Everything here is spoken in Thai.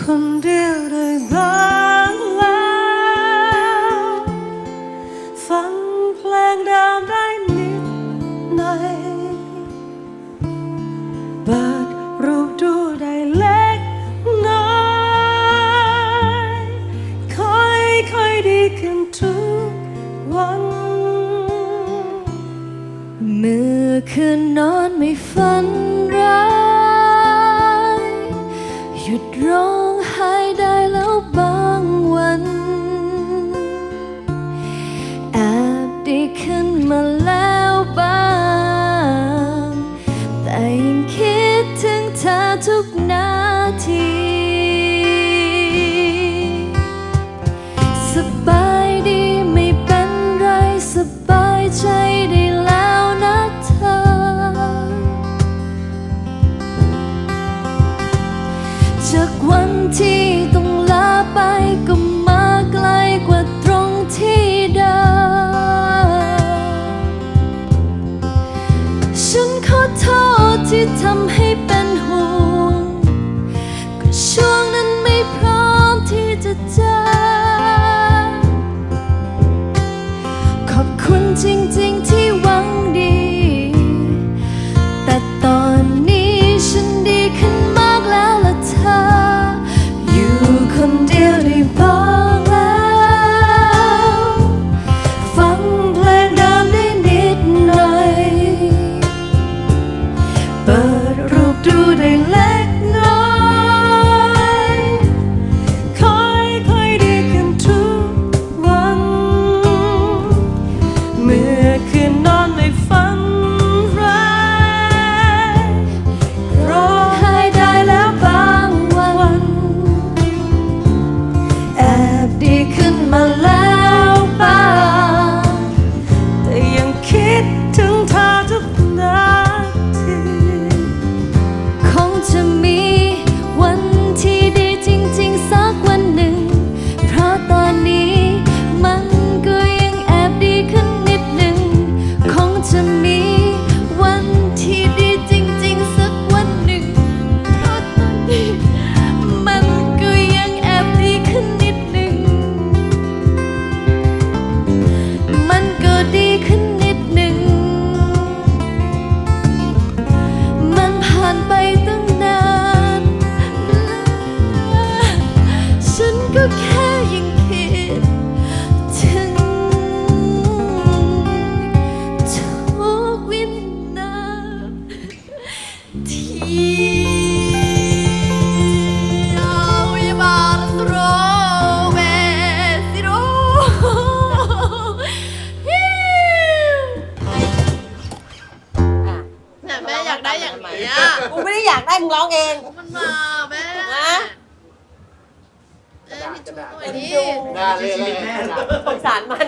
คนเดียวได้บ้างแล้วฟังเพลงดาวได้นิดหน่อยเปิดรูปดูได้เล็กน้อยค่อยค่อยดีขึ้นทุกวันเมื่อคืนนอนไม่ฝันร้าย มาแล้วบ้าง แต่ยังคิดถึงเธอทุกนา ที่ทำให้เป็นห่วง ก็ช่วงนั้นไม่พร้อมที่จะเจอ ขอบคุณจริงๆ ทีเอาอย่ามาสโรเวสิโรฮิวเนี่ยแม่อยากได้อย่างนี้อะกูไม่ได้อยากได้มึงร้องเองมันมาแม่ฮะเอ้ยทิชชู่หน่อยดิ หน้าเละๆสงสารมัน